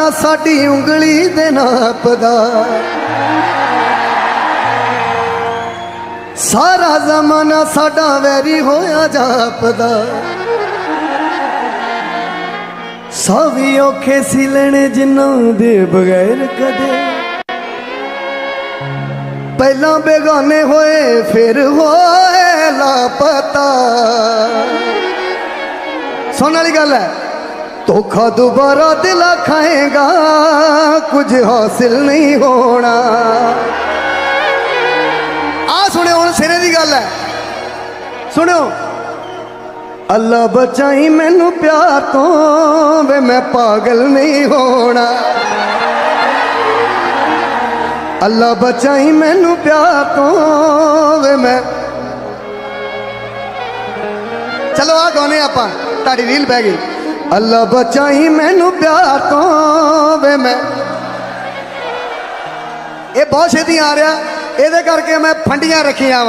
ਜ਼ਮਾਨਾ ਸਾਡੀ ਉਂਗਲੀ ਦੇ ਨਾਪਦਾ ਸਾਰਾ ਜ਼ਮਾਨਾ ਸਾਡਾ ਵੈਰੀ ਹੋਇਆ ਜਾਪਦਾ ਸਭੀ ਔਖੇ ਸੀ ਲੈਣੇ ਜਿਨ੍ਹਾਂ ਦੇ ਬਗੈਰ ਕਦੇ। ਪਹਿਲਾਂ ਬੇਗਾਨੇ ਹੋਏ, ਫਿਰ ਹੋਏ ਲਾਪਤਾ। ਸੁਣ ਵਾਲੀ ਗੱਲ ਹੈ। ਧੋਖਾ ਦੁਬਾਰਾ ਦਿਲ ਖਾਏਗਾ ਕੁਝ ਹਾਸਿਲ ਨਹੀਂ ਹੋਣਾ। ਆ ਸੁਣਿਓ, ਹੁਣ ਸਿਰੇ ਦੀ ਗੱਲ ਹੈ। ਸੁਣਿਓ। ਅੱਲਾ ਬਚਾਈ ਮੈਨੂੰ ਪਿਆਰ ਤੋਂ, ਵੇ ਮੈਂ ਪਾਗਲ ਨਹੀਂ ਹੋਣਾ। ਅੱਲਾ ਬਚਾਈ ਮੈਨੂੰ ਪਿਆਰ ਤੋਂ, ਵੇ ਮੈਂ ਚਲੋ, ਆ ਗਾਉਨੇ ਆਪਾਂ। ਤੁਹਾਡੀ ਰੀਲ ਪੈ ਗਈ। ਅੱਲਾ ਬਚਾਈ ਮੈਨੂੰ ਪਿਆਰ ਤੋਂ, ਵੇ ਮੈਂ ਇਹ ਬਹੁਤ ਛੇਤੀ ਆ ਰਿਹਾ ਇਹਦੇ ਕਰਕੇ ਮੈਂ ਫੰਡੀਆਂ ਰੱਖੀਆਂ ਵਾਂ।